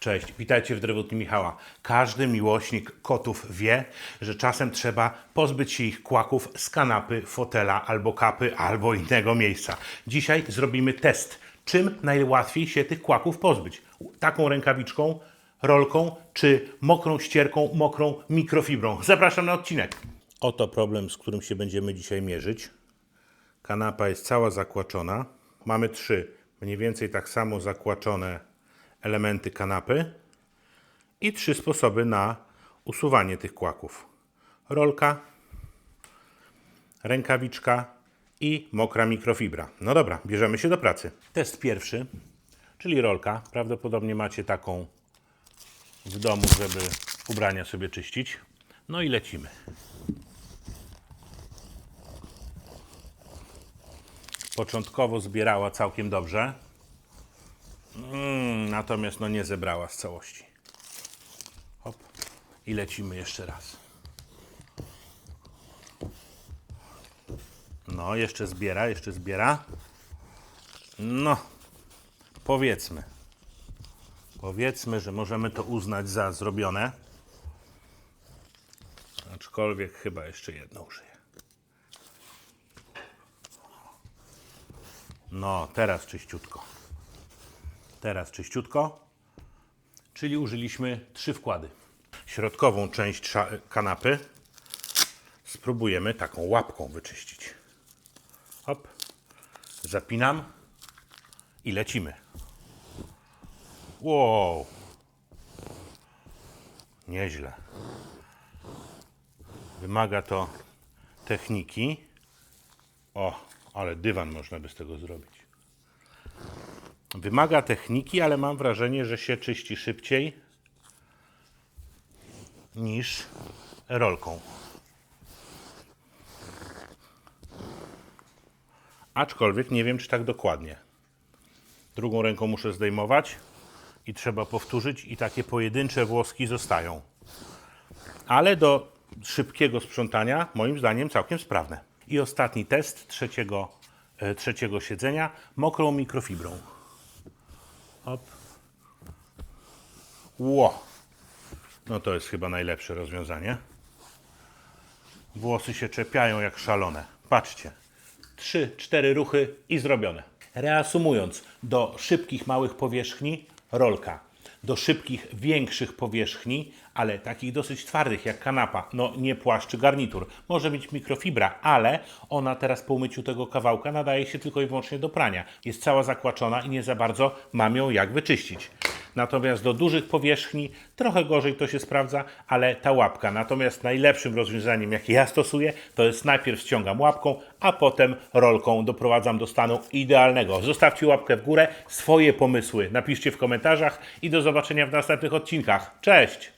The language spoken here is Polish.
Cześć, witajcie w Drewutni Michała. Każdy miłośnik kotów wie, że czasem trzeba pozbyć się ich kłaków z kanapy, fotela albo kapy, albo innego miejsca. Dzisiaj zrobimy test, czym najłatwiej się tych kłaków pozbyć. Taką rękawiczką, rolką czy mokrą ścierką, mokrą mikrofibrą. Zapraszam na odcinek. Oto problem, z którym się będziemy dzisiaj mierzyć. Kanapa jest cała zakłaczona. Mamy trzy mniej więcej tak samo zakłaczone elementy kanapy i trzy sposoby na usuwanie tych kłaków. Rolka, rękawiczka i mokra mikrofibra. No dobra, bierzemy się do pracy. Test pierwszy, czyli rolka. Prawdopodobnie macie taką w domu, żeby ubrania sobie czyścić. No i lecimy. Początkowo zbierała całkiem dobrze. Mm, natomiast no nie zebrała z całości. Hop. I lecimy jeszcze raz. No, jeszcze zbiera, jeszcze zbiera. No, powiedzmy. Powiedzmy, że możemy to uznać za zrobione. Aczkolwiek chyba jeszcze jedno użyję. No, teraz czyściutko. Teraz czyściutko. Czyli użyliśmy trzy wkłady. Środkową część kanapy spróbujemy taką łapką wyczyścić. Hop. Zapinam i lecimy. Wow. Nieźle. Wymaga to techniki. O, ale dywan można by z tego zrobić. Wymaga techniki, ale mam wrażenie, że się czyści szybciej niż rolką. Aczkolwiek nie wiem, czy tak dokładnie. Drugą ręką muszę zdejmować i trzeba powtórzyć, i takie pojedyncze włoski zostają. Ale do szybkiego sprzątania, moim zdaniem, całkiem sprawne. I ostatni test trzeciego, e, trzeciego siedzenia mokrą mikrofibrą. Hop. Ło. No to jest chyba najlepsze rozwiązanie. Włosy się czepiają jak szalone. Patrzcie. Trzy, cztery ruchy i zrobione. Reasumując, do szybkich, małych powierzchni rolka. Do szybkich, większych powierzchni, ale takich dosyć twardych jak kanapa, no nie płaszcz garnitur. Może być mikrofibra, ale ona teraz po umyciu tego kawałka nadaje się tylko i wyłącznie do prania. Jest cała zakłaczona i nie za bardzo mam ją jak wyczyścić. Natomiast do dużych powierzchni trochę gorzej to się sprawdza, ale ta łapka. Natomiast najlepszym rozwiązaniem, jakie ja stosuję, to jest najpierw ściągam łapką, a potem rolką doprowadzam do stanu idealnego. Zostawcie łapkę w górę, swoje pomysły napiszcie w komentarzach i do zobaczenia w następnych odcinkach. Cześć!